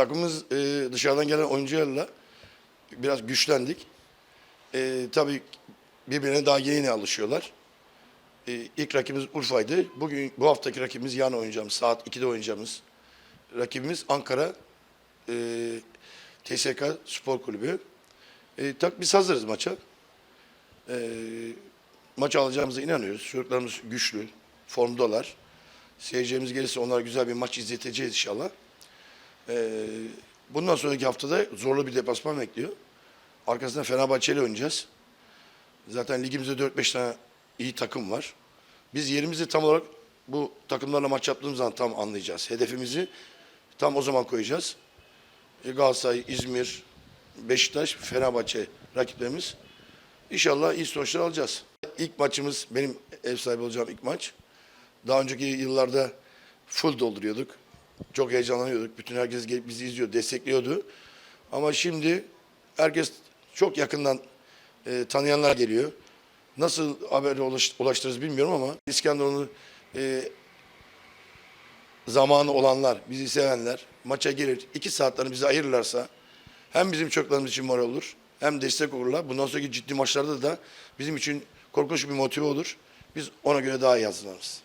takımımız e, dışarıdan gelen oyuncularla biraz güçlendik. E, tabii birbirine daha yeni alışıyorlar. E, ilk rakibimiz Urfa'ydı. Bugün bu haftaki rakibimiz yarın oynayacağımız, saat 2'de oynayacağımız rakibimiz Ankara e, TSK Spor Kulübü. E, tak biz hazırız maça. E, maçı alacağımıza inanıyoruz. Çocuklarımız güçlü, formdalar. Seyircilerimiz gelirse onlara güzel bir maç izleteceğiz inşallah. E, bundan sonraki haftada zorlu bir deplasman bekliyor. Arkasında Fenerbahçe ile oynayacağız. Zaten ligimizde 4-5 tane iyi takım var. Biz yerimizi tam olarak bu takımlarla maç yaptığımız zaman tam anlayacağız. Hedefimizi tam o zaman koyacağız. E, Galatasaray, İzmir, Beşiktaş, Fenerbahçe rakiplerimiz. İnşallah iyi sonuçlar alacağız. İlk maçımız benim ev sahibi olacağım ilk maç. Daha önceki yıllarda full dolduruyorduk. Çok heyecanlanıyorduk. Bütün herkes gelip bizi izliyor, destekliyordu. Ama şimdi herkes çok yakından e, tanıyanlar geliyor. Nasıl haberi ulaş, ulaştırırız bilmiyorum ama İskenderun'u e, zamanı olanlar, bizi sevenler maça gelir. iki saatlerini bize ayırırlarsa hem bizim çocuklarımız için moral olur hem destek olurlar. Bundan sonraki ciddi maçlarda da bizim için korkunç bir motive olur. Biz ona göre daha iyi hazırlanırız.